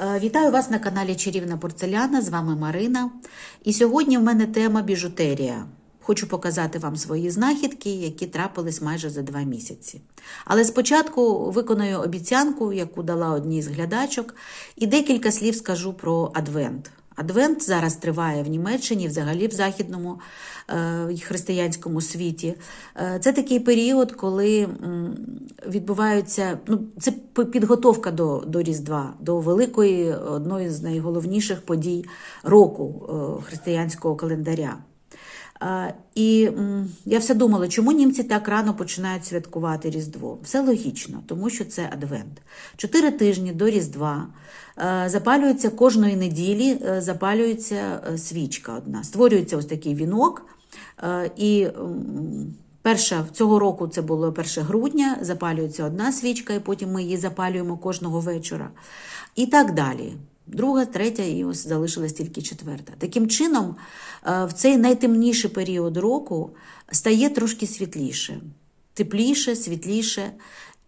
Е, Вітаю вас на каналі Чарівна Порцеляна. З вами Марина. І сьогодні в мене тема біжутерія. Хочу показати вам свої знахідки, які трапились майже за два місяці. Але спочатку виконую обіцянку, яку дала одній з глядачок, і декілька слів скажу про Адвент. Адвент зараз триває в Німеччині, взагалі в західному е, християнському світі. Е, це такий період, коли відбуваються ну, це підготовка до, до Різдва, до великої одної з найголовніших подій року е, християнського календаря. І я все думала, чому німці так рано починають святкувати Різдво? Все логічно, тому що це Адвент. Чотири тижні до Різдва е, запалюється кожної неділі, е, запалюється е, свічка одна. Створюється ось такий вінок. І перша цього року це було 1 грудня, запалюється одна свічка, і потім ми її запалюємо кожного вечора. І так далі. Друга, третя, і ось залишилась тільки четверта. Таким чином, е, в цей найтемніший період року стає трошки світліше, тепліше, світліше,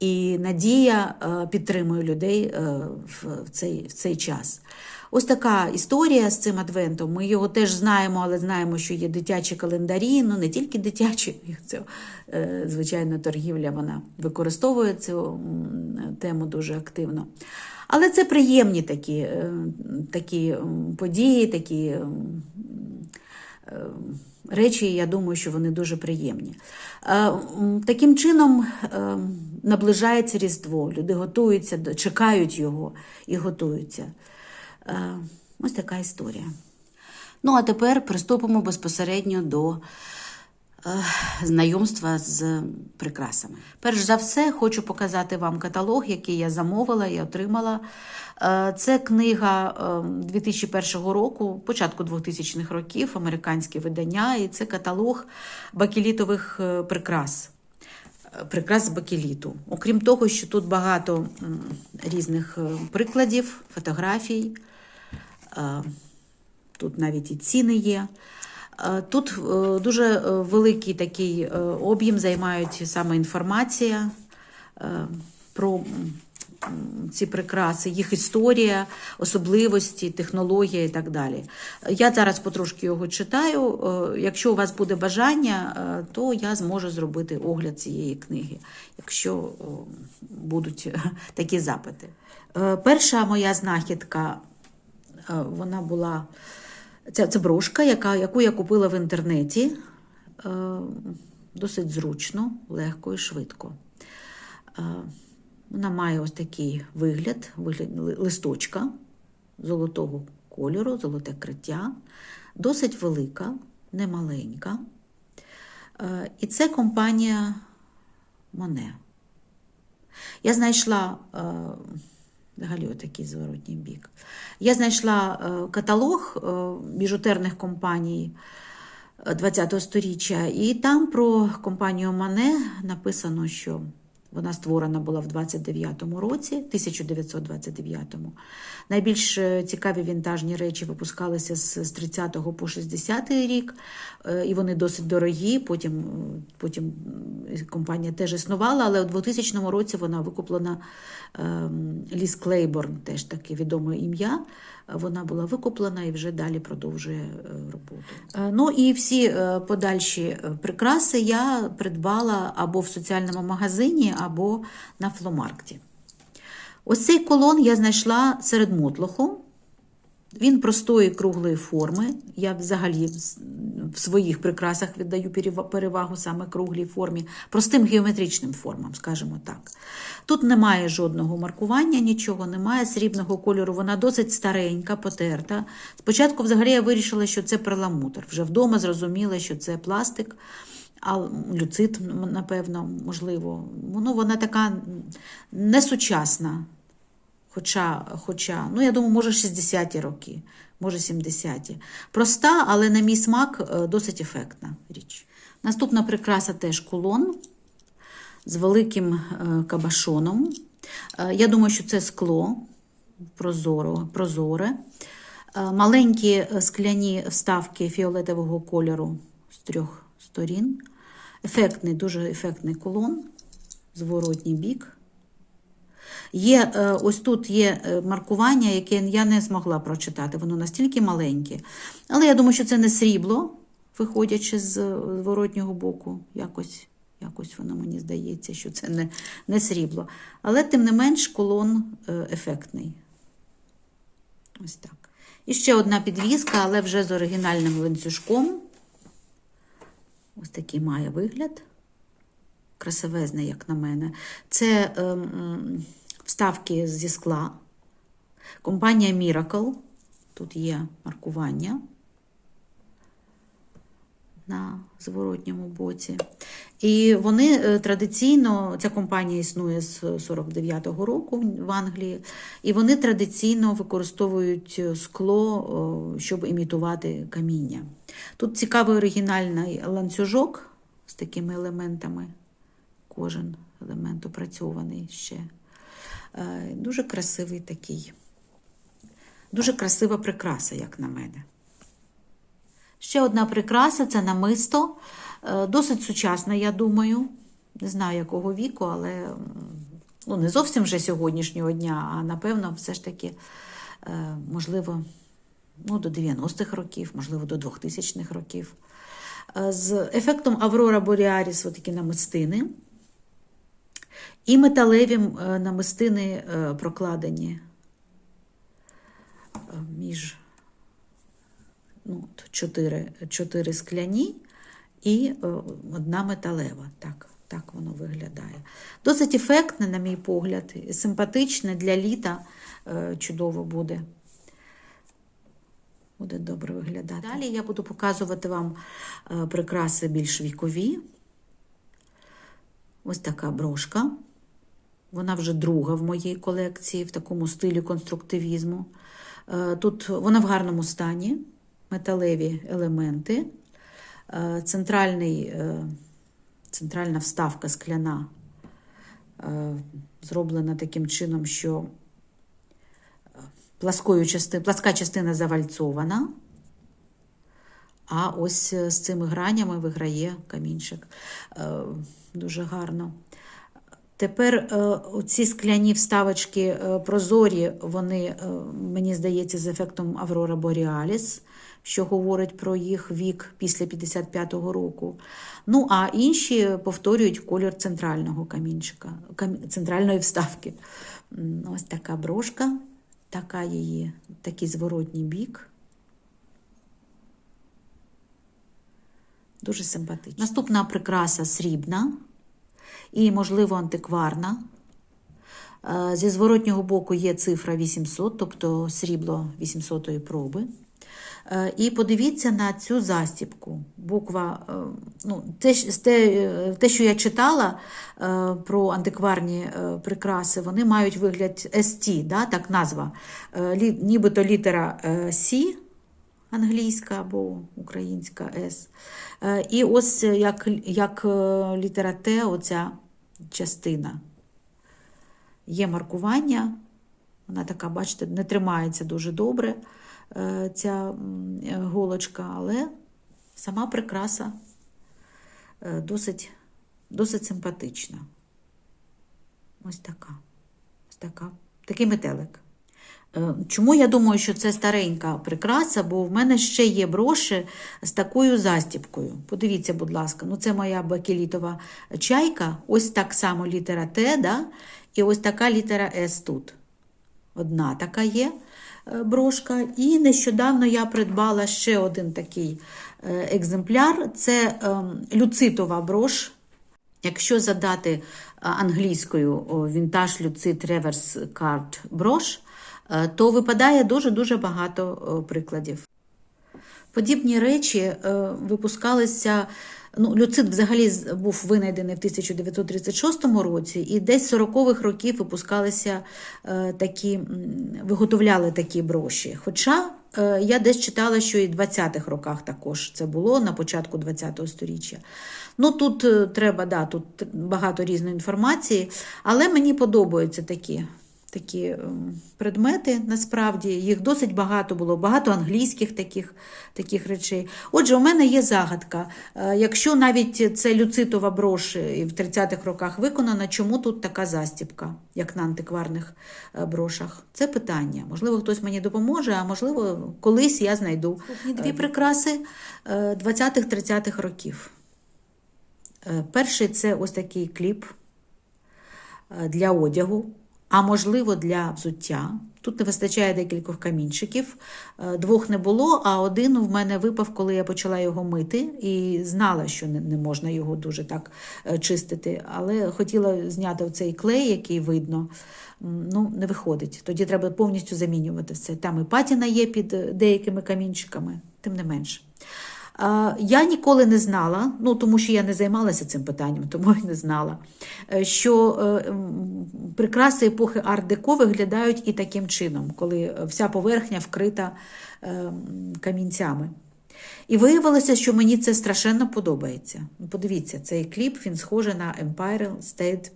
і надія е, підтримує людей е, в в цей, в цей час. Ось така історія з цим адвентом. Ми його теж знаємо, але знаємо, що є дитячі календарі, ну не тільки дитячі, це, е, звичайно, торгівля вона використовує цю тему дуже активно. Але це приємні такі, е, такі події, такі е, речі, я думаю, що вони дуже приємні. Таким чином наближається Різдво. Люди готуються, чекають його і готуються. Е, Ось така історія. Ну, а тепер приступимо безпосередньо до е, знайомства з прикрасами. Перш за все, хочу показати вам каталог, який я замовила і отримала. Е, Це книга е, 2001 року, початку 2000-х років, американське видання, і це каталог бакелітових прикрас. Прикрас бакеліту. Окрім того, що тут багато різних прикладів, фотографій. Е, Тут навіть і ціни є. Е, Тут е, дуже великий такий об'єм займають саме інформація про ці прикраси, їх історія, особливості, технологія і так далі. Я зараз потрошки його читаю. Якщо у вас буде бажання, то я зможу зробити огляд цієї книги, якщо будуть такі запити. Перша моя знахідка Вона була це, це брошка, яка, яку я купила в інтернеті. Е, Досить зручно, легко і швидко. Е, Вона має ось такий вигляд, вигляд листочка золотого кольору, золоте криття, досить велика, немаленька. Е, І це компанія Моне. Я знайшла е, взагалі отакий зворотній бік. Я знайшла е, каталог е, біжутерних компаній ХХ сторіччя, і там про компанію Мане написано, що вона створена була в 29-му році, 1929-му. Найбільш е, цікаві вінтажні речі випускалися з з 30-го по 60-й рік, е, і вони досить дорогі. Потім, е, потім компанія теж існувала, але у 2000 році вона викуплена ем, Ліс Клейборн, теж таке відоме ім'я. Вона була викуплена і вже далі продовжує е, роботу. Е, Ну і всі е, подальші прикраси я придбала або в соціальному магазині, або на фломаркті. Ось цей колон я знайшла серед мотлоху. Він простої круглої форми. Я взагалі в- своїх прикрасах віддаю перевагу саме круглій формі, простим геометричним формам, скажімо так. Тут немає жодного маркування, нічого немає срібного кольору. Вона досить старенька, потерта. Спочатку, взагалі, я вирішила, що це перламутр. Вже вдома зрозуміла, що це пластик. А люцит, напевно, можливо. Ну, вона така несучасна. Хоча, хоча, ну я думаю, може 60-ті роки, може 70-ті. Проста, але на мій смак е, досить ефектна річ. Наступна прикраса теж кулон з великим е, кабашоном. Е, Я думаю, що це скло прозоро, прозоре. Маленькі скляні вставки фіолетового кольору з трьох сторін. Ефектний, дуже ефектний кулон, зворотній бік. Є, е, ось тут є е, маркування, яке я не змогла прочитати. Воно настільки маленьке. Але я думаю, що це не срібло, виходячи з е, зворотнього боку. Якось, якось воно мені здається, що це не, не срібло. Але тим не менш колон е, ефектний. Ось так. І ще одна підвіска, але вже з оригінальним ланцюжком. Ось такий має вигляд. Красивезний, як на мене. Це ем, вставки зі скла. Компанія Miracle. Тут є маркування на зворотньому боці. І вони е, традиційно, ця компанія існує з 49-го року в Англії, і вони традиційно використовують скло, щоб імітувати каміння. Тут цікавий оригінальний ланцюжок з такими елементами. Кожен елемент опрацьований ще. Е, Дуже красивий такий. Дуже красива прикраса, як на мене. Ще одна прикраса це намисто. Е, Досить сучасна, я думаю. Не знаю, якого віку, але ну, не зовсім вже сьогоднішнього дня, а напевно, все ж таки, е, можливо, ну, до 90-х років, можливо, до 2000-х років. Е, З ефектом Аврора Боріаріс такі намистини. І металеві е, намистини е, прокладені е, між ну, чотири, чотири скляні і одна металева. Так, так воно виглядає. Досить ефектне, на мій погляд, симпатичне для літа чудово буде. Буде добре виглядати. Далі я буду показувати вам прикраси більш вікові. Ось така брошка. Вона вже друга в моїй колекції в такому стилі конструктивізму. Е, Тут вона в гарному стані, металеві елементи, Е, центральний, е, центральна вставка скляна зроблена таким чином, що пласкою части, пласка частина завальцована, а ось е, з цими гранями виграє камінчик. Е, Дуже гарно. Тепер е, ці скляні вставочки прозорі, вони, мені здається, з ефектом Аврора Боріаліс, що говорить про їх вік після 55-го року. Ну, а інші повторюють колір центрального камінчика, центральної вставки. Ось така брошка, така її, такий зворотній бік. Дуже симпатично. Наступна прикраса срібна і, можливо, антикварна. Е, Зі зворотнього боку є цифра 800, тобто срібло 800-ї проби. Е, І подивіться на цю застібку. Буква, е, ну, те, те, те, що я читала про антикварні прикраси, вони мають вигляд ST, да, так назва. Нібито літера C, англійська або українська С. Е, І ось е, як, як е, літера Т, оця частина. Є маркування, вона така, бачите, не тримається дуже добре, ця голочка, але сама прикраса досить, досить симпатична. Ось така. Ось така. Такий метелик. Е, Чому я думаю, що це старенька прикраса, бо в мене ще є броші з такою застіпкою. Подивіться, будь ласка, ну це моя бакелітова чайка, ось так само літера Т, да? і ось така літера С тут. Одна така є е, брошка. І нещодавно я придбала ще один такий е, екземпляр. Це люцитова брош. Якщо задати англійською вінтаж люцит реверс карт брош, то випадає дуже-дуже багато прикладів. Подібні речі е, випускалися. Ну, люцит взагалі був винайдений в 1936 році, і десь 40-х років випускалися е, такі, виготовляли такі броші. Хоча е, я десь читала, що і в 20-х роках також це було на початку 20-го сторіччя. Ну тут е, треба, да, тут багато різної інформації, але мені подобаються такі, такі ем, предмети, насправді. Їх досить багато було, багато англійських таких, таких речей. Отже, у мене є загадка. Е, Якщо навіть це люцитова брош і в 30-х роках виконана, чому тут така застібка, як на антикварних е, брошах? Це питання. Можливо, хтось мені допоможе, а можливо, колись я знайду. Дві прикраси е, 20-30-х років. Е, Перший це ось такий кліп е, для одягу, а можливо для взуття. Тут не вистачає декількох камінчиків. Е, Двох не було, а один в мене випав, коли я почала його мити, і знала, що не, можна його дуже так е, чистити. Але хотіла зняти цей клей, який видно. Ну, не виходить. Тоді треба повністю замінювати все. Там і патіна є під е, деякими камінчиками, тим не менше. Я ніколи не знала, ну тому що я не займалася цим питанням, тому і не знала, е, що е, прикраси епохи арт-деко виглядають і таким чином, коли вся поверхня вкрита е, камінцями. І виявилося, що мені це страшенно подобається. Ну, Подивіться, цей кліп він схожий на Empire State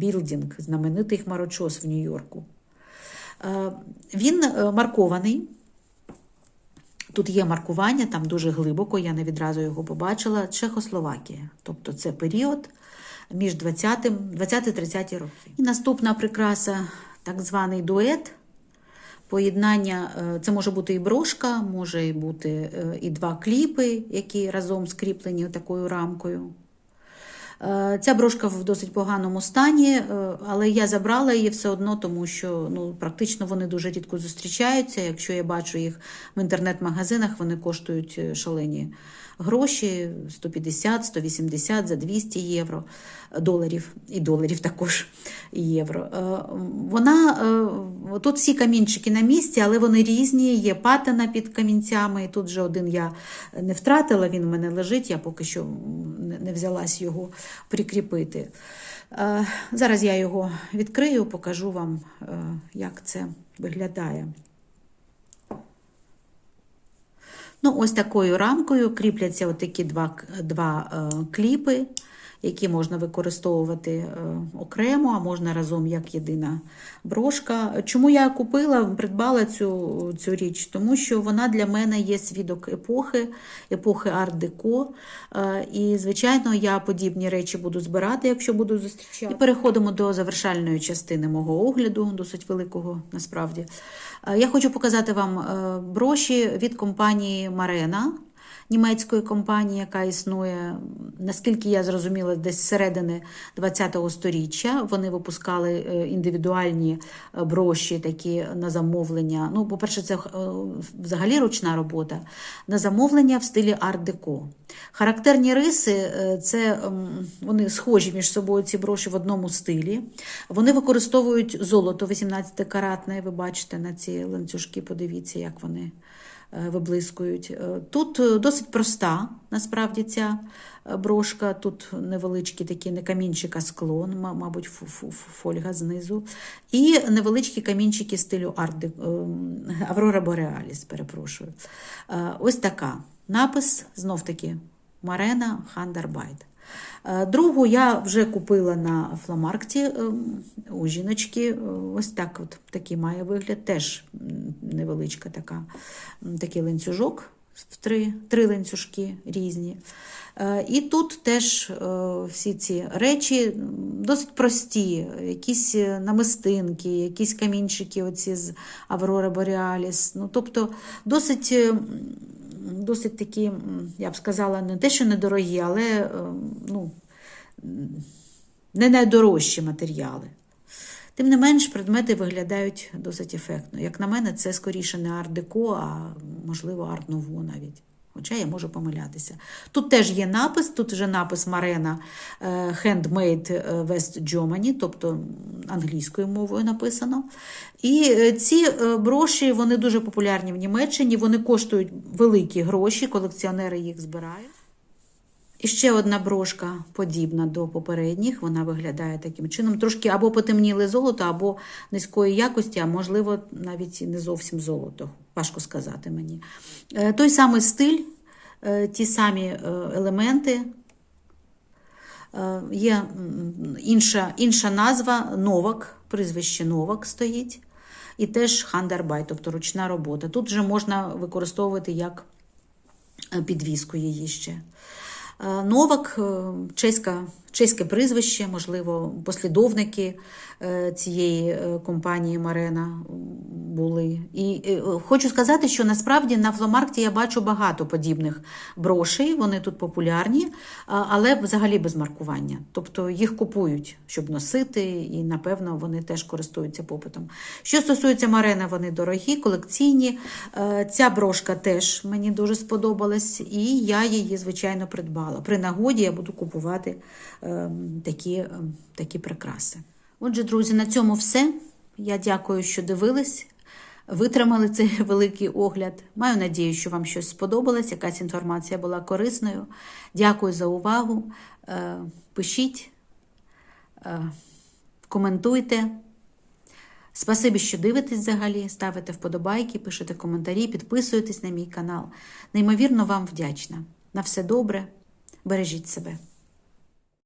Building, знаменитий хмарочос в Нью-Йорку. Е, Він е, маркований. Тут є маркування, там дуже глибоко, я не відразу його побачила. Чехословакія. Тобто це період між 20-30 20 роки. І наступна прикраса, так званий дует. Поєднання, е, це може бути і брошка, може бути е, і два кліпи, які разом скріплені такою рамкою. Е, Ця брошка в досить поганому стані, е, але я забрала її все одно, тому що ну, практично вони дуже рідко зустрічаються. Якщо я бачу їх в інтернет-магазинах, вони коштують е, шалені гроші 150, 180 за 200 євро, доларів і доларів також євро. Е, Вона е, тут всі камінчики на місці, але вони різні. Є патина під камінцями. І тут вже один я не втратила, він в мене лежить. Я поки що не- взялась його прикріпити. Е, Зараз я його відкрию, покажу вам, як це виглядає. Ну, ось такою рамкою кріпляться отакі два, два е, кліпи, які можна використовувати е, окремо, а можна разом як єдина брошка. Чому я купила, придбала цю, цю річ? Тому що вона для мене є свідок епохи, епохи арт-деко. І, звичайно, я подібні речі буду збирати, якщо буду зустрічати. І переходимо до завершальної частини мого огляду, досить великого насправді. Е, Я хочу показати вам е, броші від компанії Марена, німецької компанії, яка існує, наскільки я зрозуміла, десь з середини ХХ століття. Вони випускали е, індивідуальні е, броші, такі на замовлення. Ну, по-перше, це е, взагалі ручна робота, на замовлення в стилі арт-деко. Характерні риси це ем, вони схожі між собою ці броші в одному стилі. Вони використовують золото 18-каратне. Ви бачите на ці ланцюжки, подивіться, як вони виблискують. Е, Тут е, досить проста, насправді, ця е, брошка. Тут невеличкі такі не камінчик, а скло, м- мабуть, фольга знизу. І невеличкі камінчики стилю арт Аврора Бореаліс, перепрошую. Е, Ось така. Напис знов таки Марена Хандарбайт. Е, Другу я вже купила на фламаркті ем, у жіночки. Е, Ось так от такий має вигляд. Теж невеличка така, такий ланцюжок в три, три ланцюжки різні. Е, І тут теж е, всі ці речі досить прості, якісь е, намистинки, якісь камінчики оці з Аврори Бореаліс. Ну, тобто досить. Досить такі, я б сказала, не те, що недорогі, але е, ну, не найдорожчі матеріали. Тим не менш, предмети виглядають досить ефектно. Як на мене, це скоріше не арт-деко, а можливо арт-ново навіть. Хоча я можу помилятися. Тут теж є напис, тут вже напис Марена е, Handmade е, West Germany, тобто англійською мовою написано. І е, ці броші вони дуже популярні в Німеччині, вони коштують великі гроші, колекціонери їх збирають. І ще одна брошка подібна до попередніх, вона виглядає таким чином. Трошки або потемніле золото, або низької якості, а можливо, навіть не зовсім золото. Важко сказати мені. Е, Той самий стиль, е, ті самі е, елементи. Є інша, інша назва Новак, прізвище Новак стоїть, і теж хандербай, тобто ручна робота. Тут вже можна використовувати як підвіску її ще. Е, Новак, е, чеська, чеське прізвище, можливо, послідовники е, цієї компанії Марена були. І е, хочу сказати, що насправді на фломаркті я бачу багато подібних брошей, вони тут популярні, але взагалі без маркування. Тобто їх купують, щоб носити, і напевно вони теж користуються попитом. Що стосується Марена, вони дорогі, колекційні. Е, Ця брошка теж мені дуже сподобалась, і я її, звичайно, придбала. При нагоді я буду купувати е, такі, е, такі прикраси. Отже, друзі, на цьому все. Я дякую, що дивились. Витримали цей великий огляд. Маю надію, що вам щось сподобалось, якась інформація була корисною. Дякую за увагу. Е, Пишіть, е, коментуйте. Спасибі, що дивитесь взагалі, ставите вподобайки, пишете коментарі, підписуєтесь на мій канал. Неймовірно вам вдячна. На все добре, бережіть себе.